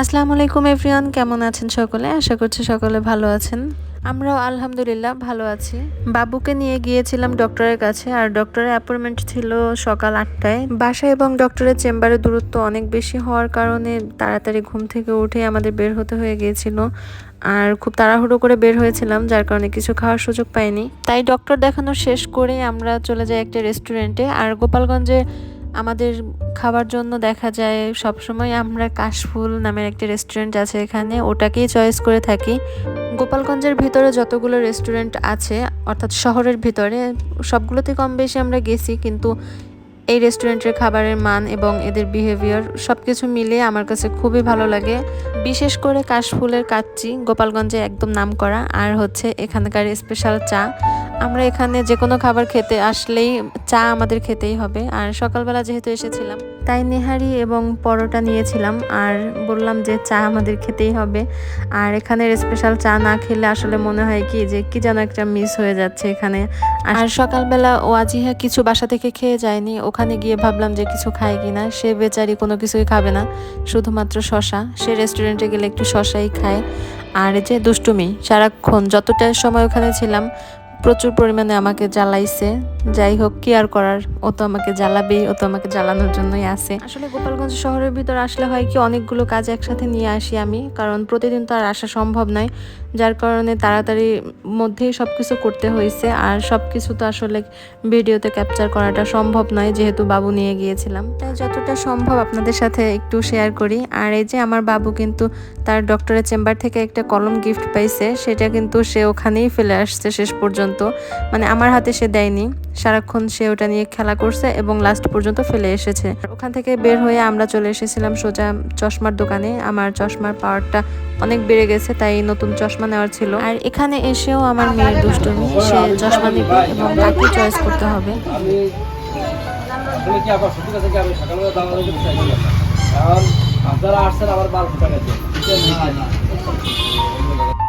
আসসালামু আলাইকুম এভরিওয়ান। কেমন আছেন সকলে? আশা করছি সকলে ভালো আছেন। আমরাও আলহামদুলিল্লাহ ভালো আছি। বাবুকে নিয়ে গিয়েছিলাম ডক্টরের কাছে আর ডক্টরের অ্যাপয়েন্টমেন্ট ছিল সকাল আটটায়। বাসা এবং ডক্টরের চেম্বারের দূরত্ব অনেক বেশি হওয়ার কারণে তাড়াতাড়ি ঘুম থেকে উঠে আমাদের বের হতে হয়ে গিয়েছিল। আর খুব তাড়াহুড়ো করে বের হয়েছিলাম যার কারণে কিছু খাওয়ার সুযোগ পাইনি। তাই ডক্টর দেখানো শেষ করে আমরা চলে যাই একটা রেস্টুরেন্টে। আর গোপালগঞ্জে আমাদের খাবার জন্য দেখা যায় সবসময় আমরা কাশফুল নামের একটা রেস্টুরেন্ট আছে এখানে, ওটাকেই চয়েস করে থাকি। গোপালগঞ্জের ভিতরে যতগুলো রেস্টুরেন্ট আছে, অর্থাৎ শহরের ভিতরে, সবগুলোতে কম বেশি আমরা গেছি, কিন্তু এই রেস্টুরেন্টের খাবারের মান এবং এদের বিহেভিয়ার সব কিছু মিলিয়ে আমার কাছে খুবই ভালো লাগে। বিশেষ করে কাশফুলের কাচ্চি গোপালগঞ্জে একদম নাম করা আর হচ্ছে এখানকার স্পেশাল চা। আমরা এখানে যে কোনো খাবার খেতে আসলেই চা আমাদের খেতেই হবে। আর সকালবেলা যেহেতু এসেছিলাম তাই নেহারি এবং পরোটা নিয়েছিলাম আর বললাম যে চা আমাদের খেতেই হবে। আর এখানের স্পেশাল চা না খেলে আসলে মনে হয় কি যে কি যেন একটা মিস হয়ে যাচ্ছে এখানে। আর সকালবেলা ওয়াজিহা কিছু বাসা থেকে খেয়ে যায়নি। ওখানে গিয়ে ভাবলাম যে কিছু খায় কি না সে বেচারি কোনো কিছুই খাবে না, শুধুমাত্র শশা। সে রেস্টুরেন্টে গেলে একটু শশাই খায়। আর যে দুষ্টুমি, সারাক্ষণ যতটা সময় ওখানে ছিলাম প্রচুর পরিমাণে আমাকে জ্বালাইছে। যাই হোক, কি আর করার? ও তো আমাকে জ্বালাবেই, ও তো আমাকে জ্বালানোর জন্যই আছে। আসলে গোপালগঞ্জ শহরের ভিতর আসলে হয় কি, অনেকগুলো কাজ একসাথে নিয়ে আসি আমি, কারণ প্রতিদিন তো আর আসা সম্ভব নয়। যার কারণে তাড়াতাড়ি মধ্যেই সব কিছু করতে হয়েছে। আর সব কিছু তো আসলে ভিডিওতে ক্যাপচার করাটা সম্ভব নয়, যেহেতু বাবু নিয়ে গিয়েছিলাম। তাই যতটা সম্ভব আপনাদের সাথে একটু শেয়ার করি। আর এই যে আমার বাবু কিন্তু তার ডক্টরের চেম্বার থেকে একটা কলম গিফট পাইছে, সেটা কিন্তু সে ওখানেই ফেলে আসছে শেষ পর্যন্ত। মানে আমার হাতে সে দেয়নি। সারাক্ষণ সে ওটা নিয়ে খেলা করছে এবং লাস্ট পর্যন্ত ফেলে এসেছে। ওখান থেকে বের হয়ে আমরা চলে এসেছিলাম সোজা চশমার দোকানে। আমার চশমার পাওয়ারটা অনেক বেড়ে গেছে, তাই নতুন চশমা নেওয়ার ছিল। আর এখানে এসেও আমার মেয়ের দুষ্টুমি, সে চশমা নেবে এবং তাকে চয়েস করতে হবে। আপনারা আসছেন, আবার বাল্ব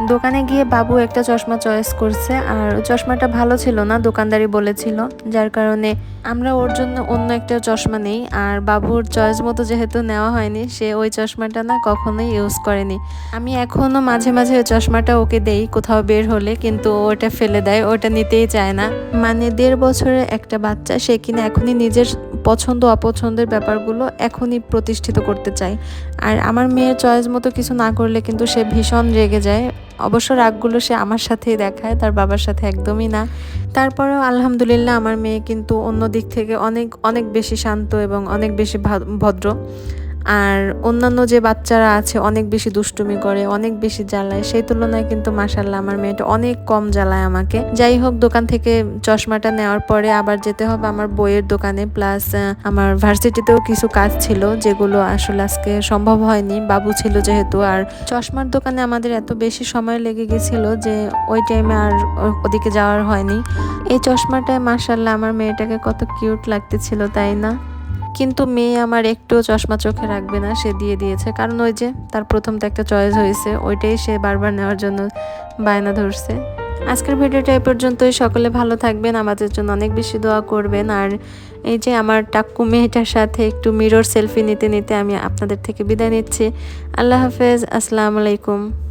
দোকানে গিয়ে বাবু একটা চশমা চয়েস করছে, আর চশমাটা ভালো ছিল না দোকানদারি বলেছিল। যার কারণে আমরা ওর জন্য অন্য একটা চশমা নেই, আর বাবুর চয়েস মতো যেহেতু নেওয়া হয়নি, সে ওই চশমাটা না কখনোই ইউজ করেনি। আমি এখনও মাঝে মাঝে ওই চশমাটা ওকে দেই কোথাও বের হলে, কিন্তু ওটা ফেলে দেয়, ওটা নিতেই চায় না। মানে দেড় বছরের একটা বাচ্চা, সে কিনা এখনই নিজের পছন্দ অপছন্দের ব্যাপারগুলো এখনই প্রতিষ্ঠিত করতে চাই। আর আমার মেয়ের চয়েস মতো কিছু না করলে কিন্তু সে ভীষণ রেগে যায়। অবশ্য রাগগুলো সে আমার সাথেই দেখায়, তার বাবার সাথে একদমই না। তারপরেও আলহামদুলিল্লাহ আমার মেয়ে কিন্তু অন্য দিক থেকে অনেক অনেক বেশি শান্ত এবং অনেক বেশি ভদ্র। আর অন্যান্য যে বাচ্চারা আছে, অনেক বেশি দুষ্টুমি করে, অনেক বেশি জ্বালায়, সেই তুলনায় কিন্তু মাসাল্লাহ আমার মেয়েটা অনেক কম জ্বালায় আমাকে। যাই হোক, দোকান থেকে চশমাটা নেওয়ার পরে আবার যেতে হবে আমার বইয়ের দোকানে প্লাস আমার ভার্সিটিতেও কিছু কাজ ছিল যেগুলো আসলে আজকে সম্ভব হয়নি, বাবু ছিল যেহেতু। আর চশমার দোকানে আমাদের এত বেশি সময় লেগে গেছিল যে ওই টাইমে আর ওদিকে যাওয়ার হয়নি। এই চশমাটায় মাসাল্লাহ আমার মেয়েটাকে কত কিউট লাগতেছিল, তাই না? কিন্তু মেয়ে আমার একটু চশমা চোখে রাখবে না, সে দিয়ে দিয়েছে। কারণ ওই যে তার প্রথম তো একটা চয়েস হয়েছে, ওইটাই সে বারবার নেওয়ার জন্য বায়না ধরছে। আজকের ভিডিওটা এই পর্যন্তই। সকলে ভালো থাকবেন, আমাদের জন্য অনেক বেশি দোয়া করবেন। আর এই যে আমার টাক্কু মেয়েটার সাথে একটু মিরর সেলফি নিতে নিতে আমি আপনাদের থেকে বিদায় নিচ্ছি। আল্লাহ হাফেজ, আসসালামু আলাইকুম।